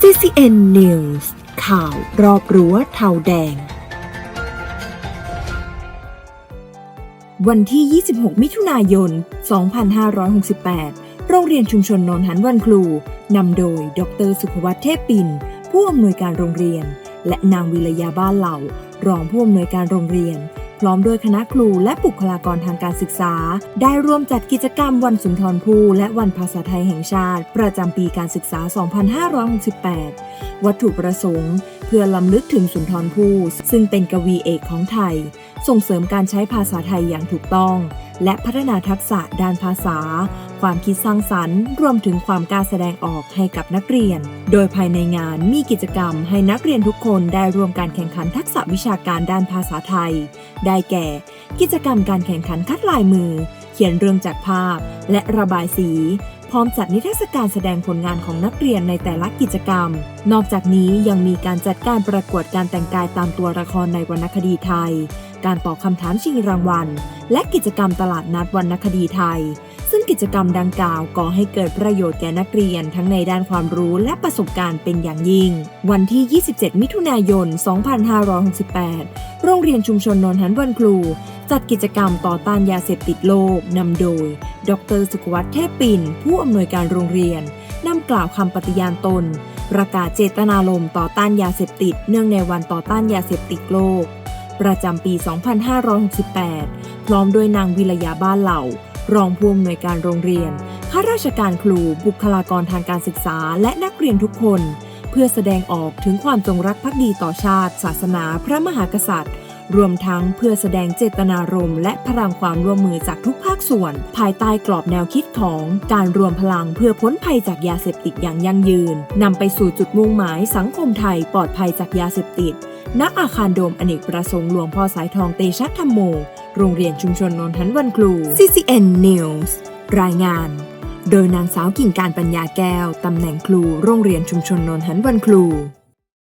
CCN News ข่าวรอบรั้วเทาแดง วันที่ 26 มิถุนายน 2568 โรงเรียนชุมชนนนหันวันครู นำโดย ดรสุขวัตเทพปิน ผู้อำนวยการโรงเรียน และนางวิรยาบ้านเหล่า รองผู้อำนวยการโรงเรียน พร้อมด้วยคณะครูและบุคลากรทางการศึกษา ได้ร่วมจัดกิจกรรมวันสุนทรภู่และวันภาษาไทยแห่งชาติ ประจำปีการศึกษา 2568 วัตถุประสงค์ เพื่อลำลึกถึงสุนทรภู่ซึ่งเป็นกวีเอกของไทย ส่งเสริมการใช้ภาษาไทยอย่างถูกต้อง และพัฒนาทักษะด้านภาษา ความคิดสร้างสรรค์ รวมถึงความกล้าแสดงออกให้กับนักเรียน โดยภายในงานมีกิจกรรมให้นักเรียนทุกคนได้ร่วมการแข่งขันทักษะวิชาการด้านภาษาไทย ได้แก่ กิจกรรมการแข่งขันคัดลายมือ เขียนเรื่องจากภาพ และระบายสีพร้อมจัดนิทรรศการแสดงผลงานของนักเรียนในแต่ละกิจกรรม นอกจากนี้ยังมีการจัดการประกวดการแต่งกายตามตัวละครในวรรณคดีไทย การตอบคำถามชิงรางวัล และกิจกรรมตลาดนัดวรรณคดีไทย ซึ่งกิจกรรมดังกล่าวก่อให้เกิดประโยชน์แก่นักเรียนทั้งในด้านความรู้และประสบการณ์เป็นอย่างยิ่ง วันที่ 27 มิถุนายน 2568 โรงเรียนชุมชนนนหันวันครู จัดกิจกรรมต่อต้านยาเสพติดโลกนำโดย ดรสุขวัตเทพปิ่น ผู้อำนวยการโรงเรียนนำกล่าวคำปฏิญาณตนประกาศเจตนารมณ์ต่อต้านยาเสพติด เนื่องในวันต่อต้านยาเสพติดโลก ประจำปี 2568 พร้อมด้วยนางวิรยาบ้านเหล่า รองผู้อำนวยการโรงเรียน ข้าราชการครู บุคลากรทางการศึกษา และนักเรียนทุกคน เพื่อแสดงออกถึงความจงรักภักดีต่อชาติ ศาสนา พระมหากษัตริย์ รวมทั้งเพื่อแสดงเจตนารมณ์และพลังความร่วมมือจากทุกภาคส่วน ภายใต้กรอบแนวคิดของการรวมพลังเพื่อพ้นภัยจากยาเสพติดอย่างยั่งยืนนำไปสู่จุดมุ่งหมายสังคมไทยปลอดภัยจากยาเสพติด ณอาคารโดมอเนกประสงค์หลวงพ่อสายทองเตชะธรรมโม โรงเรียนชุมชนนนทันวันครู CCN News รายงาน โดยนางสาวกิ่งการปัญญาแก้ว ตำแหน่งครู โรงเรียนชุมชนนนทันวันครู